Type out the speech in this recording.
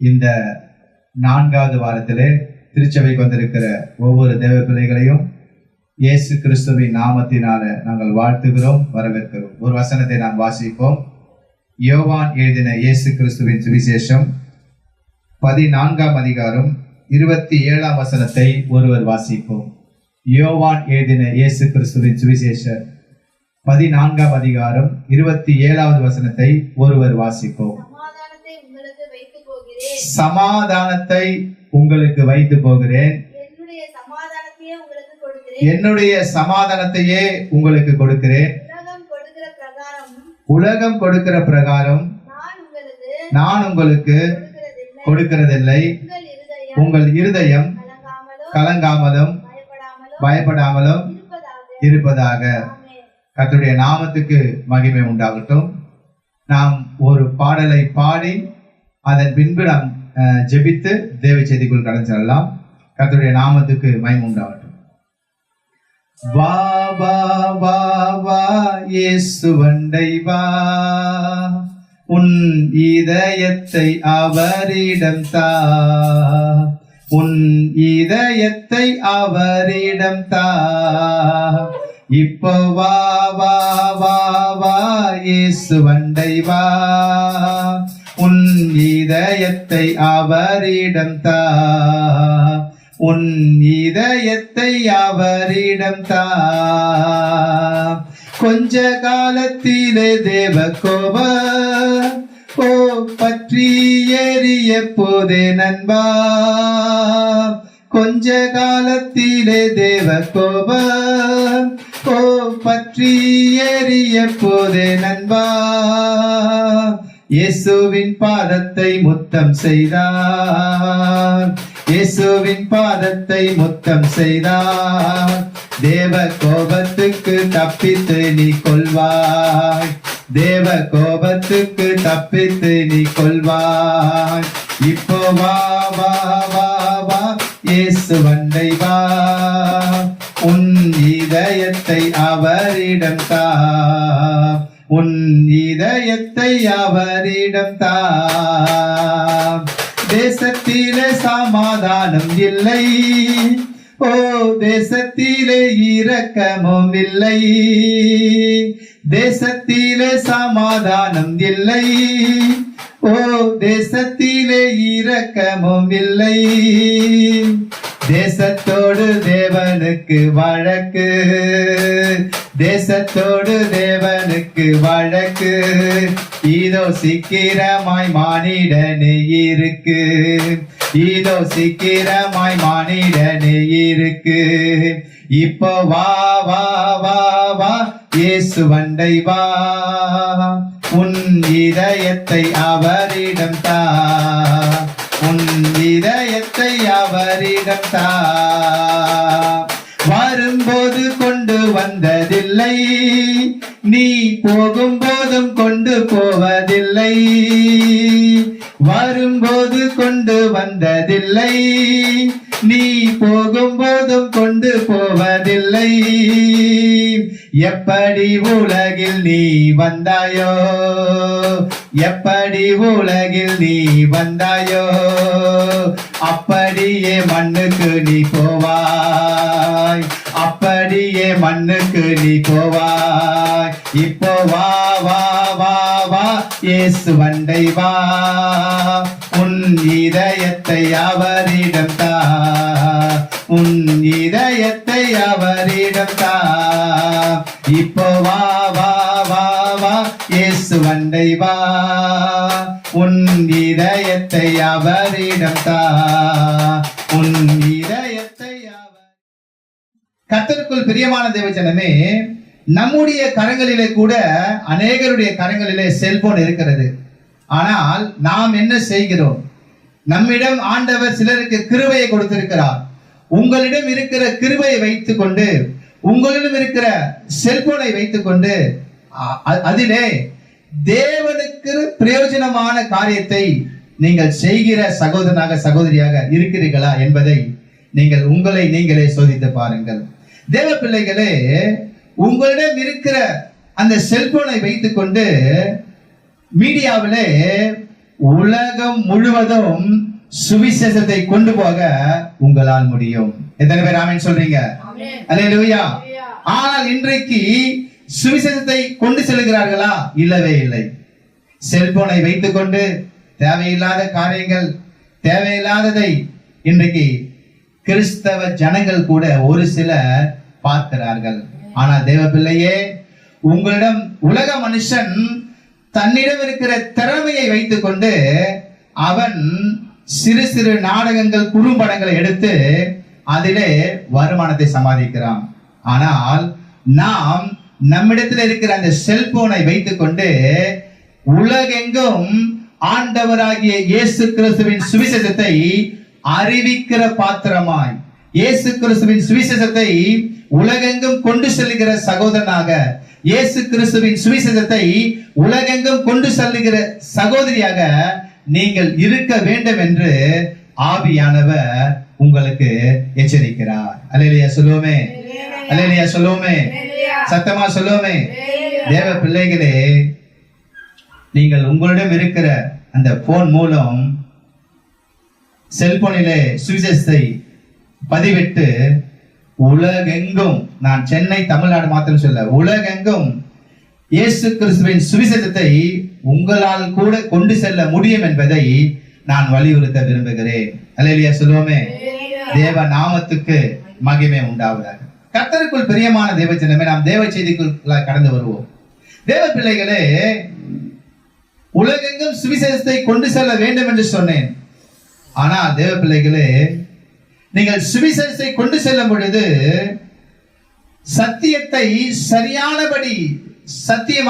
இந்த நான்காவது வாரத்திலே திருச்சபைக்கு வந்திருக்கிற ஒவ்வொரு தேவ பிள்ளைகளையும் இயேசு கிறிஸ்துவின் நாமத்தினால நாங்கள் வாழ்த்துகிறோம் வரவேற்கிறோம். ஒரு வசனத்தை நாம் வாசிப்போம். யோவான் எழுதின இயேசு கிறிஸ்துவின் சுவிசேஷம் பதினான்காம் அதிகாரம் இருபத்தி ஏழாம் வசனத்தை ஒருவர் வாசிப்போம். யோவான் எழுதின இயேசு கிறிஸ்துவின் சுவிசேஷம் பதினான்காம் அதிகாரம் இருபத்தி ஏழாவது வசனத்தை ஒருவர் வாசிப்போம் சமாதானத்தை உங்களுக்கு வைத்து போகிறேன் சமாதானத்தை உங்களுக்கு வைத்து போகிறேன். என்னுடைய சமாதானத்தையே உங்களுக்கு கொடுக்கிறேன். உலகம் கொடுக்கிற பிரகாரம் நான் உங்களுக்கு கொடுக்கிறதில்லை. உங்கள் இருதயம் கலங்காமலும் பயப்படாமலும் இருப்பதாக. கர்த்தருடைய நாமத்துக்கு மகிமை உண்டாகட்டும். நாம் ஒரு பாடலை பாடி அதன் பின்பு நாம் அஹ், ஜெபித்து தேவ செய்திக்குள் கடந்து செல்லலாம். கத்தருடைய நாமத்துக்கு மயம் உண்டாகட்டும். வா வா வா வா இயேசு வண்டை வா உன் இதயத்தை அவரிடம் தா. உன் இதயத்தை அவரிடம் தா. இப்போ வா வா வா வா இயேசு வண்டை வா உன் இதயத்தை அவரிடம் தா உன் இதயத்தை அவரிடம் தா கொஞ்ச காலத்திலே தேவ கோப ஓ பற்றி ஏறிய போதே நண்பா. கொஞ்ச காலத்திலே தேவ கோப ஓ பற்றி ஏறிய போதே நண்பா. இயேசுவின் பாதத்தை முத்தம் செய்தார். இயேசுவின் பாதத்தை முத்தம் செய்தார். தேவ கோபத்துக்கு தப்பித்து நீ கொள்வாய். தேவ கோபத்துக்கு தப்பித்து நீ கொள்வாய். இப்போ வா வா வா வா இயேசு வண்டை வா. உன் இதயத்தை அவரிடம் தா. உன் இதயத்தை அவரிடம் தா. தேசத்திலே சமாதானம் இல்லை. ஓ தேசத்திலே இரக்கமும் இல்லை. தேசத்திலே சமாதானம் இல்லை. ஓ தேசத்திலே இரக்கமும் இல்லை. தேசத்தோடு தேவனுக்கு வழக்கு. தேசத்தோடு தேவனுக்கு வழக்கு. இதோ சீக்கிரமாய் மானிடனே இருக்கு இதோ சீக்கிரமாய் மானிடனே இருக்கு இப்போ வா வா வா வா இயேசு வண்டை வா. உன் இதயத்தை அவரிடம் தா. உன் இதயத்தை அவரிடம் தா. நீ போகும் போதும் கொண்டு போவதில்லை. வரும்போது கொண்டு வந்ததில்லை. நீ போகும் போதும் கொண்டு போவதில்லை. எப்படி உலகில் நீ வந்தாயோ? எப்படி உலகில் நீ வந்தாயோ? அப்படியே மண்ணுக்கு நீ போவாய். அப்படியே மண்ணுக்கு நீ போவாய். இப்போ வா வா வா வா இயேசு வண்டை வா. உன் இதயத்தை அவரிடம் தான் உன் இதயத்தை அவரிடம் தா. இப்போ வா வா வா வா இயேசு வண்டை வா. உன் இதயத்தை அவரிடம் தா. உன் இதயத்தை அவர். கர்த்தருக்குள் பிரியமான தேவஜனமே நம்முடைய கரங்களிலே கூட அநேகருடைய கரங்களிலே செல்போன் இருக்கிறது. ஆனால் நாம் என்ன செய்கிறோம்? நம்மிடம் ஆண்டவர் சிலருக்கு கிருவையை கொடுத்திருக்கிறார். உங்களிடம் இருக்கிற கிருபையை வைத்துக்கொண்டு உங்களிடம் இருக்கிற செல்போனை வைத்துக்கொண்டு கொண்டு அதிலே தேவனுக்கு பிரயோஜனமான காரியத்தை நீங்கள் செய்கிற சகோதரனாக சகோதரியாக இருக்கிறீர்களா என்பதை நீங்கள் உங்களை நீங்களே சோதித்து பாருங்கள். தேவ பிள்ளைகளே உங்களிடம் இருக்கிற அந்த செல்போனை வைத்துக்கொண்டு மீடியாவிலே உலகம் முழுவதும் சுவிசேஷத்தை கொண்டு போக உங்களால் முடியும். எத்தனை பேர் ஆமென் சொல்றீங்க? அல்லேலூயா. ஆனால் இன்றைக்கு சுவிசேஷத்தை கொண்டு செல்கிறார்களா? இல்லவே இல்லை. செல்போனை வைத்துக்கொண்டு தேவையில்லாத காரியங்கள் தேவையில்லாததை இன்றைக்கு கிறிஸ்தவ ஜனங்கள் கூட ஒரு சிலர் பார்க்கிறார்கள். ஆனால் தேவ பிள்ளையே உங்களிடம் உலக மனுஷன் தன்னிடம் இருக்கிற திறமையை வைத்துக்கொண்டு அவன் சிறு சிறு நாடகங்கள் குறும்படங்களை எடுத்து அதிலே வருமானத்தை சம்பாதிக்கிறான். ஆனால் நாம் நம்மிடத்தில் இருக்கிற அந்த செல்போனை வைத்துக்கொண்டு உலகெங்கும் ஆண்டவராகிய இயேசு கிறிஸ்துவின் சுவிசேஷத்தை அறிவிக்கிற பாத்திரமாய் இயேசு கிறிஸ்துவின் சுவிசேஷத்தை உலகெங்கும் கொண்டு செல்லுகிற சகோதரனாக இயேசு கிறிஸ்துவின் சுவிசேஷத்தை உலகெங்கும் கொண்டு செல்லுகிற சகோதரியாக நீங்கள் இருக்க வேண்டும் என்று ஆவியானவர் உங்களுக்கு எச்சரிக்கிறார். அல்லேலியா சொல்லுவோமே. அல்லேலியா. சொல்லுவோமே. சத்தமா சொல்லுவோமே. தேவ பிள்ளைகளே நீங்கள் உங்களிடம் இருக்கிற அந்த போன் மூலம் செல்போனிலே சுவிசேஷத்தை பதிவிட்டு உலகெங்கும் நான் சென்னை தமிழ்நாடு மாத்திரம் சொல்ல உலகெங்கும் இயேசு கிறிஸ்துவின் சுவிசேஷத்தை உங்களால் கூட கொண்டு செல்ல முடியும் என்பதை நான் வலியுறுத்த விரும்புகிறேன். அல்லேலியா சொல்லுவோமே. தேவ நாமத்துக்கு மகிமை உண்டாவதாக. கத்தருக்குள் பிரியமான தேவ சின்னமே நாம் தேவ செய்திக்குள் கடந்து வருவோம். தேவ பிள்ளைகளே உலகெங்கும் சுவிசேஷத்தை கொண்டு செல்ல வேண்டும் என்று சொன்னேன். ஆனால் தேவ பிள்ளைகளே நீங்கள் சுவிசேஷத்தை கொண்டு செல்லும் பொழுது சத்தியத்தை சரியானபடி சத்தியமாக